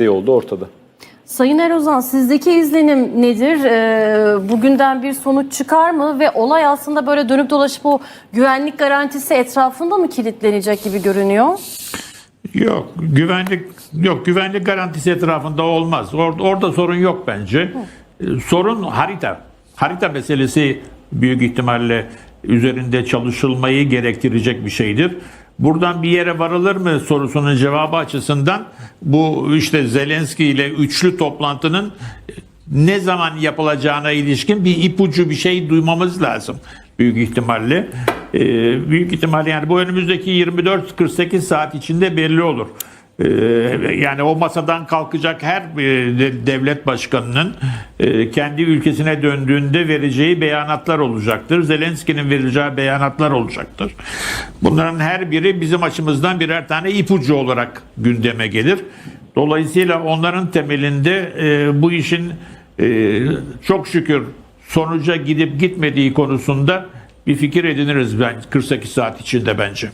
gittiği oldu ortada. Sayın Erozan sizdeki izlenim nedir? Ee, bugünden bir sonuç çıkar mı? Ve olay aslında böyle dönüp dolaşıp o güvenlik garantisi etrafında mı kilitlenecek gibi görünüyor? Yok güvenlik yok güvenlik garantisi etrafında olmaz. Orada, orada sorun yok bence. Ee, Sorun harita. Harita meselesi büyük ihtimalle üzerinde çalışılmayı gerektirecek bir şeydir. Buradan bir yere varılır mı sorusunun cevabı açısından bu işte Zelenski ile üçlü toplantının ne zaman yapılacağına ilişkin bir ipucu bir şey duymamız lazım büyük ihtimalle. Ee, büyük ihtimalle yani bu önümüzdeki 24-48 saat içinde belli olur. Ee, yani o masadan kalkacak her e, de- devlet başkanının e, kendi ülkesine döndüğünde vereceği beyanatlar olacaktır. Zelenski'nin vereceği beyanatlar olacaktır. Bunların her biri bizim açımızdan birer tane ipucu olarak gündeme gelir. Dolayısıyla onların temelinde e, bu işin çok şükür sonuca gidip gitmediği konusunda bir fikir ediniriz ben 48 saat içinde bence.